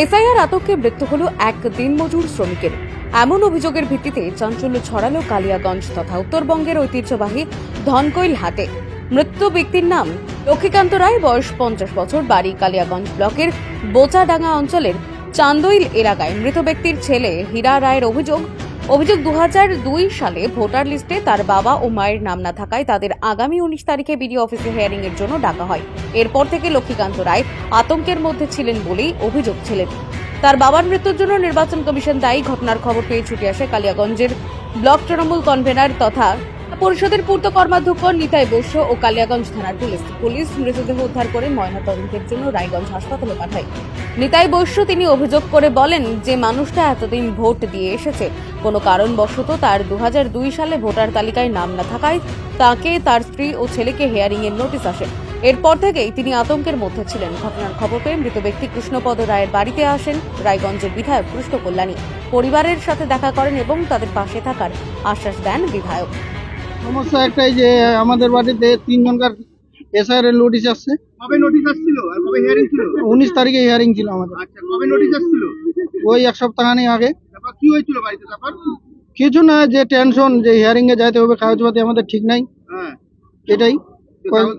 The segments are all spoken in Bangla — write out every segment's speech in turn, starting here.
এসআইআর আতঙ্কে মৃত্যু হল এক দিনমজুর শ্রমিকের। এমন অভিযোগের ভিত্তিতে চাঞ্চল্য ছড়ালো কালিয়াগঞ্জ তথা উত্তরবঙ্গের ঐতিহ্যবাহী ধনকৈল হাতে মৃত্যু ব্যক্তির নাম লক্ষ্মীকান্ত রায়, বয়স পঞ্চাশ বছর, বাড়ি কালিয়াগঞ্জ ব্লকের বোচাডাঙ্গা অঞ্চলের চান্দইল এলাকায়। মৃত ব্যক্তির ছেলে হীরা রায়ের অভিযোগ অভিযোগ দু সালে ভোটার লিস্টে তার বাবা ও মায়ের নাম না থাকায় তাদের আগামী উনিশ তারিখে বিডিও অফিসে হিয়ারিং এর জন্য ডাকা হয়। এরপর থেকে লক্ষ্মীকান্ত রায় আতঙ্কের মধ্যে ছিলেন বলেই অভিযোগ ছিলেন। তার বাবার মৃত্যুর জন্য নির্বাচন কমিশন দায়ী। ঘটনার খবর পেয়ে ছুটে আসে কালিয়াগঞ্জের ব্লক তৃণমূল কনভেনার তথা পরিষদের পূর্ত কর্মাধ্যক্ষ নিতাই বৈশ্য ও কালিয়াগঞ্জ থানার পুলিশ। পুলিশ মৃতদেহ উদ্ধার করে ময়নাতদন্তের জন্য রায়গঞ্জ হাসপাতালে পাঠায়। নিতাই বৈশ্য তিনি অভিযোগ করে বলেন যে, মানুষটা এতদিন ভোট দিয়ে এসেছে। কোনো কারণবশত তার দুহাজার দুই সালে ভোটার তালিকায় নাম না থাকায় তাকে তার স্ত্রী ও ছেলেকে হেয়ারিং এর নোটিশ আসে। এরপর থেকেই তিনি আতঙ্কের মধ্যে ছিলেন। ঘটনার খবর পেয়ে মৃত ব্যক্তি কৃষ্ণপদ রায়ের বাড়িতে আসেন রায়গঞ্জের বিধায়ক কৃষ্ণ কল্যাণী পরিবারের সাথে দেখা করেন এবং তাদের পাশে থাকার আশ্বাস দেন বিধায়ক। সমস্যা একটাই যে আমাদের বাড়িতে তিনজনকার এসআইআর এর নোটিশ আসছে। কবে নোটিশ আসছিল? আর কবে হিয়ারিং ছিল? উনিশ তারিখে হিয়ারিং ছিল আমাদের। আচ্ছা কবে নোটিশ আসছিল? ওই এক সপ্তাহখানি আগে। তারপর কি হয়েছিল বাড়িতে তারপর? কিছু না যে টেনশন যে হিয়ারিং এ যাইতে হবে কাগজপাতি আমাদের ঠিক নাই। হ্যাঁ। এটাই।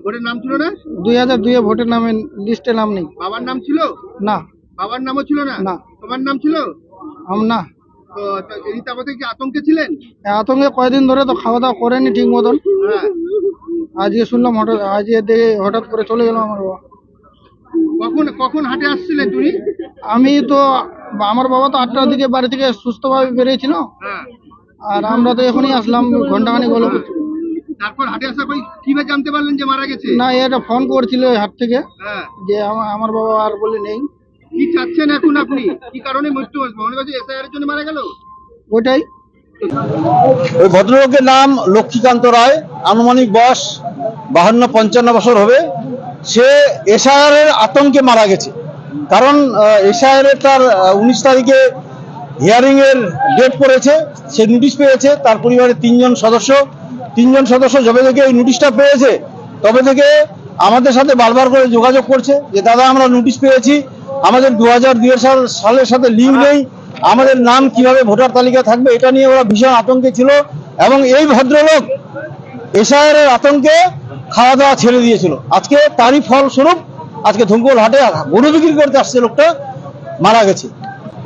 ভোটের নাম ছিল না? দুই হাজার দুইয়ে ভোটের নামে লিস্টে নাম নেই। বাবার নাম ছিল? না। বাবার নামও ছিল না? না। তোমার নাম ছিল? আম না। তো এই কি আতঙ্কে ছিলেন? আতঙ্কে কয়দিন ধরে তো খাওয়া দাওয়া করেনি ঠিক মতন। হ্যাঁ। আজকে শুনলাম হঠাৎ আজকে দেখে হঠাৎ করে চলে গেল আমার বাবা। কখন কখন হাটে আসছিলেন তুমি আমি তো আমার বাবা তো আটটার দিকে বাড়ি থেকে সুস্থভাবে বেরিয়েছিল। হ্যাঁ। আর আমরা তো এখনই আসলাম ঘন্টাখানি হলো। তারপর হাটে আসার পর কীভাবে জানতে পারলেন যে মারা গেছে? না এটা ফোন করছিল হাট থেকে। হ্যাঁ। যে আমার বাবা আর বলে নেই। কি চাচ্ছেন এখন আপনি? কি কারণে মৃত্যু হয়েছে? মনে করছে এসআইআর জন্য মারা গেল? ওইটাই। ওই ভদ্রলোকের নাম লক্ষ্মীকান্ত রায় আনুমানিক বয়স বাহান্ন পঞ্চান্ন বছর হবে। সে এসআইআর এর আতঙ্কে মারা গেছে। কারণ এসআইআর এর তার উনিশ তারিখে হিয়ারিং এর ডেট পড়েছে। সে নোটিশ পেয়েছে। তার পরিবারের তিনজন সদস্য। তিনজন সদস্য যবে থেকে এই নোটিশটা পেয়েছে তবে থেকে আমাদের সাথে বারবার করে যোগাযোগ করছে যে দাদা আমরা নোটিশ পেয়েছি। আমাদের দু হাজার সাল সালের সাথে লিঙ্ক নেই। আমাদের নাম কীভাবে ভোটার তালিকা থাকবে এটা নিয়ে ওরা ভীষণ আতঙ্কে ছিল এবং এই ভদ্রলোক এসআইআর এর আতঙ্কে খাওয়া দাওয়া ছেড়ে দিয়েছিল। আজকে তারই ফলস্বরূপ আজকে ধুমকোল হাটে গরু বিক্রি করতে আসছে লোকটা মারা গেছে।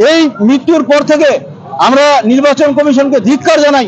এই মৃত্যুর পর থেকে আমরা নির্বাচন কমিশনকে ধিক্কার জানাই।